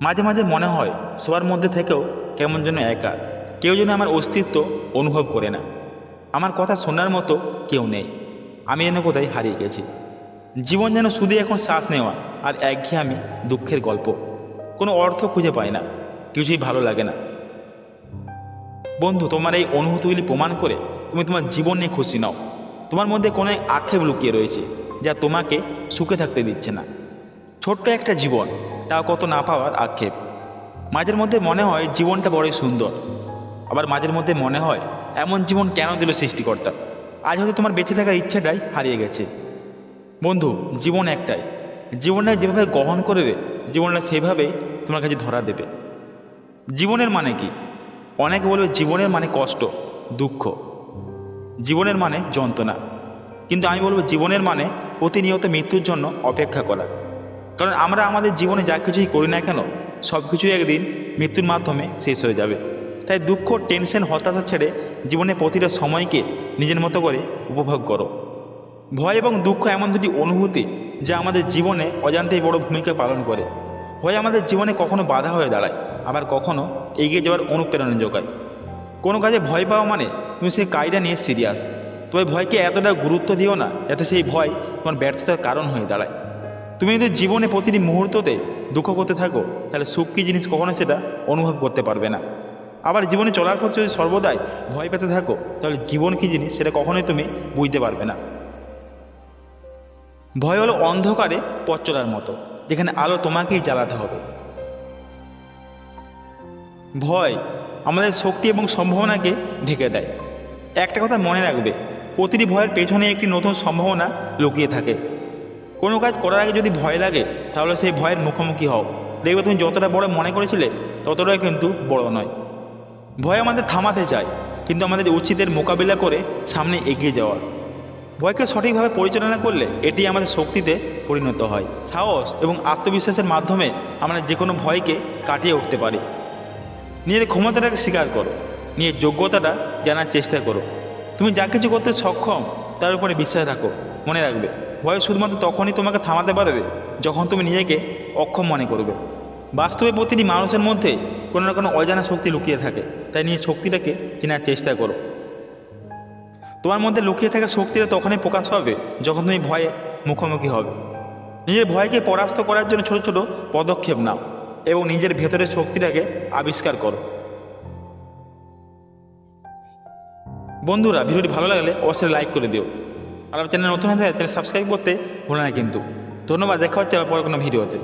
মাঝে মাঝে মনে হয় সবার মধ্যে থেকেও কেমন যেন একা। কেউ যেন আমার অস্তিত্ব অনুভব করে না। আমার কথা শোনার মতো কেউ নেই। আমি যেন কোথায় হারিয়ে গেছি। জীবন যেন শুধু এখন শ্বাস নেওয়া আর একঘেয়েমি দুঃখের গল্প। কোনো অর্থ খুঁজে পায় না। কিছুই ভালো লাগে না। বন্ধু, তোমার এই অনুভূতিগুলি প্রমাণ করে তুমি তোমার জীবন নিয়ে খুশি নাও। তোমার মধ্যে কোনো এক আক্ষেপ লুকিয়ে রয়েছে যা তোমাকে সুখে থাকতে দিচ্ছে না। ছোট্ট একটা জীবন তাও কত না পাওয়ার আক্ষেপ। মাঝের মধ্যে মনে হয় জীবনটা বড়ই সুন্দর। আবার মাঝের মধ্যে মনে হয় এমন জীবন কেন দিল সৃষ্টিকর্তা? আজ হয়তো তোমার বেঁচে থাকার ইচ্ছাটাই হারিয়ে গেছে। বন্ধু, জীবন একটাই। জীবনটা যেভাবে গ্রহণ করবে, জীবনটা সেইভাবেই তোমার কাছে ধরা দেবে। জীবনের মানে কি? অনেকে বলবে জীবনের মানে কষ্ট, দুঃখ। জীবনের মানে যন্ত্রণা। কিন্তু আমি বলব জীবনের মানে প্রতিনিয়ত মৃত্যুর জন্য অপেক্ষা করা। কারণ আমরা আমাদের জীবনে যা কিছুই করি না কেন, সব কিছুই একদিন মৃত্যুর মাধ্যমে শেষ হয়ে যাবে। তাই দুঃখ, টেনশন, হতাশা ছেড়ে জীবনে প্রতিটা সময়কে নিজের মতো করে উপভোগ করো। ভয় এবং দুঃখ এমন দুটি অনুভূতি যা আমাদের জীবনে অজান্তেই বড় ভূমিকা পালন করে। ভয় আমাদের জীবনে কখনো বাধা হয়ে দাঁড়ায়, আবার কখনো এগিয়ে যাওয়ার অনুপ্রেরণা যোগায়। কোনো কাজে ভয় পাওয়া মানে তুমি সেই কাজটা নিয়ে সিরিয়াস, তবে ভয়কে এতটা গুরুত্ব দিও না যাতে সেই ভয় তোমার ব্যর্থতার কারণ হয়ে দাঁড়ায়। তুমি যদি জীবনে প্রতিটি মুহূর্ততে দুঃখ করতে থাকো, তাহলে সুখ কী জিনিস কখনো সেটা অনুভব করতে পারবে না। আবার জীবনে চলার পথে যদি সর্বদাই ভয় পেতে থাকো, তাহলে জীবন কী জিনিস সেটা কখনোই তুমি বুঝতে পারবে না। ভয় হলো অন্ধকারে পথ চলার মতো, যেখানে আলো তোমাকেই জ্বালাতে হবে। ভয় আমাদের শক্তি এবং সম্ভাবনাকে ঢেকে দেয়। একটা কথা মনে রাখবে, প্রতিটি ভয়ের পেছনে একটি নতুন সম্ভাবনা লুকিয়ে থাকে। কোনো কাজ করার আগে যদি ভয় লাগে, তাহলে সেই ভয়ের মুখোমুখি হও। দেখবে তুমি যতটা বড় মনে করেছিলে, ততটাই কিন্তু বড় নয়। ভয় আমাদের থামাতে চায়, কিন্তু আমাদের উচিতের মোকাবিলা করে সামনে এগিয়ে যাওয়া। ভয়কে সঠিকভাবে পরিচালনা করলে এটি আমাদের শক্তিতে পরিণত হয়। সাহস এবং আত্মবিশ্বাসের মাধ্যমে আমরা যে কোনো ভয়কে কাটিয়ে উঠতে পারি। নিজের ক্ষমতাটাকে স্বীকার করো, নিজের যোগ্যতাটা জানার চেষ্টা করো। তুমি যা কিছু করতে সক্ষম তার উপরে বিশ্বাস রাখো, মনে রাখবে। ভয় শুধুমাত্র তখনই তোমাকে থামাতে পারবে যখন তুমি নিজেকে অক্ষম মনে করবে। বাস্তবে প্রতিটি মানুষের মধ্যে কোনো না কোনো অজানা শক্তি লুকিয়ে থাকে। তাই নিজের শক্তিটাকে চেনার চেষ্টা করো। তোমার মধ্যে লুকিয়ে থাকা শক্তিটা তখনই প্রকাশ পাবে যখন তুমি ভয়ে মুখোমুখি হবে। নিজের ভয়কে পরাস্ত করার জন্য ছোট ছোট পদক্ষেপ নাও এবং নিজের ভেতরের শক্তিটাকে আবিষ্কার করো। বন্ধুরা, ভিডিওটি ভালো লাগলে অবশ্যই লাইক করে দিও। আর চ্যানেল নতুন হয়ে চ্যানেল সাবস্ক্রাইব করতে ভুলো না কিন্তু। ধন্যবাদ, দেখা হচ্ছে আবার পরে কোনো ভিডিওতে।